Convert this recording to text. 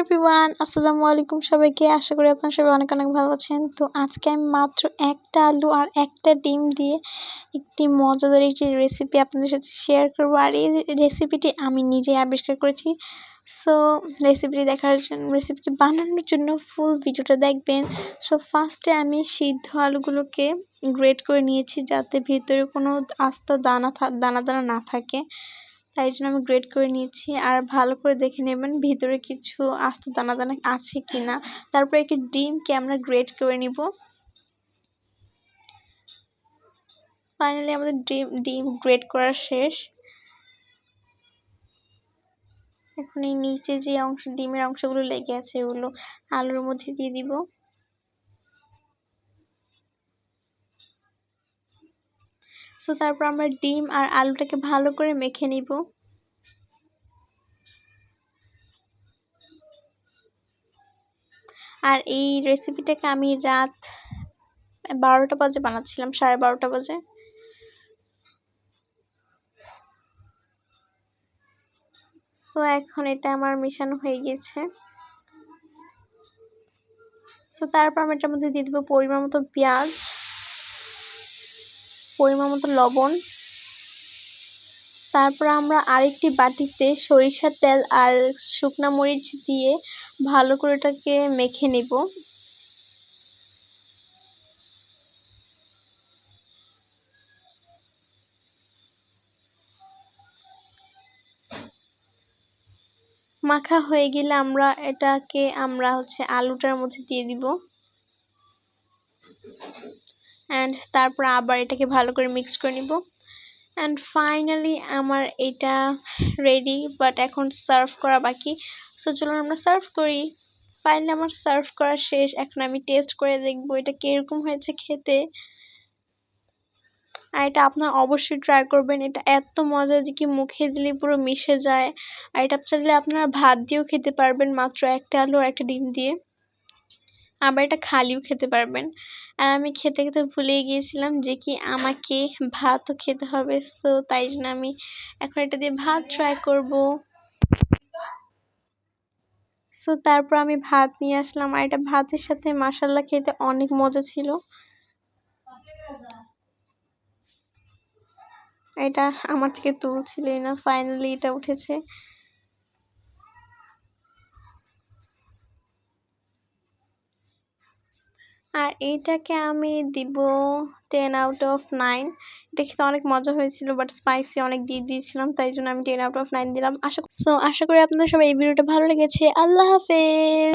Everyone আসসালামু আলাইকুম সবাইকে। আশা করি আপনারা সবাই অনেক অনেক ভালো আছেন। তো আজকে আমি মাত্র একটা আলু আর একটা ডিম দিয়ে একটি মজাদার একটি রেসিপি আপনাদের সাথে শেয়ার করব। আর এই রেসিপিটি আমি নিজেই আবিষ্কার করেছি। সো রেসিপিটি দেখার জন্য রেসিপিটি বানানোর জন্য ফুল ভিডিওটা দেখবেন। সো ফার্স্টে আমি সিদ্ধ আলুগুলোকে গ্রেট করে নিয়েছি যাতে ভিতরে কোনো আস্তা দানা দানা দানা না থাকে। তাই জন্য আমি গ্রেড করে নিয়েছি। আর ভালো করে দেখে নেবেন ভিতরে কিছু আস্ত দানা দানা আছে কি না তারপরে একটি ডিমকে আমরা গ্রেড করে নিব। ফাইনালি আমাদের ডিম ডিম গ্রেড করা শেষ। এখন এই নিচে যে অংশ, ডিমের অংশগুলো লেগে আছে ওগুলো আলুর মধ্যে দিয়ে দিব। সো তারপর আমরা ডিম আর আলুটাকে ভালো করে মেখে নিব। আর এই রেসিপিটাকে আমি রাত বারোটা বাজে বানাচ্ছিলাম, সাড়ে বারোটা বাজে। সো এখন এটা আমার মেশানো হয়ে গেছে সো তারপর আমি এটার মধ্যে দিয়ে দেবো পরিমাণ মতো পেঁয়াজ, পরিমাণ মতো লবণ। তারপর আমরা আরেকটি বাটিতে সরিষার তেল আর শুকনো মরিচ দিয়ে ভালো করে এটাকে মেখে নেব। মাখা হয়ে গেলে আমরা এটাকে আমরা হচ্ছে আলুটার মধ্যে দিয়ে দিব। অ্যান্ড তারপর আবার এটাকে ভালো করে মিক্স করে নিব। অ্যান্ড ফাইনালি আমার এটা রেডি বাট এখন সার্ভ করা বাকি। সো চলুন আমরা সার্ভ করি। ফাইনালি আমার সার্ভ করা শেষ। এখন আমি টেস্ট করে দেখব এটা কীরকম হয়েছে খেতে। আর এটা আপনার অবশ্যই ট্রাই করবেন। এটা এত মজা যে কি মুখে দিলে পুরো মিশে যায়। আর এটা চাইলে আপনারা ভাত দিয়েও খেতে পারবেন মাত্র একটা আলু একটা ডিম দিয়ে। আবার এটা খালিও খেতে পারবেন। আর আমি খেতে খেতে ভুলেই গিয়েছিলাম যে কি আমাকে ভাতও খেতে হবে। তো তাই জন্য আমি এখন এটা দিয়ে ভাত ট্রাই করব। সো তারপর আমি ভাত নিয়ে আসলাম। আর এটা ভাতের সাথে মাসাল্লা খেতে অনেক মজা ছিল। এটা আমার থেকে তুলছিলই না ফাইনালি এটা উঠেছে। আর এইটাকে আমি দিব টেন আউট অফ নাইন এটা খেতে অনেক মজা হয়েছিল বাট স্পাইসি অনেক দিয়ে দিয়েছিলাম, তাই জন্য আমি টেন আউট অফ নাইন দিলাম। আশা সো আশা করি আপনাদের সবাই এই ভিডিওটা ভালো লেগেছে। আল্লাহ হাফেজ!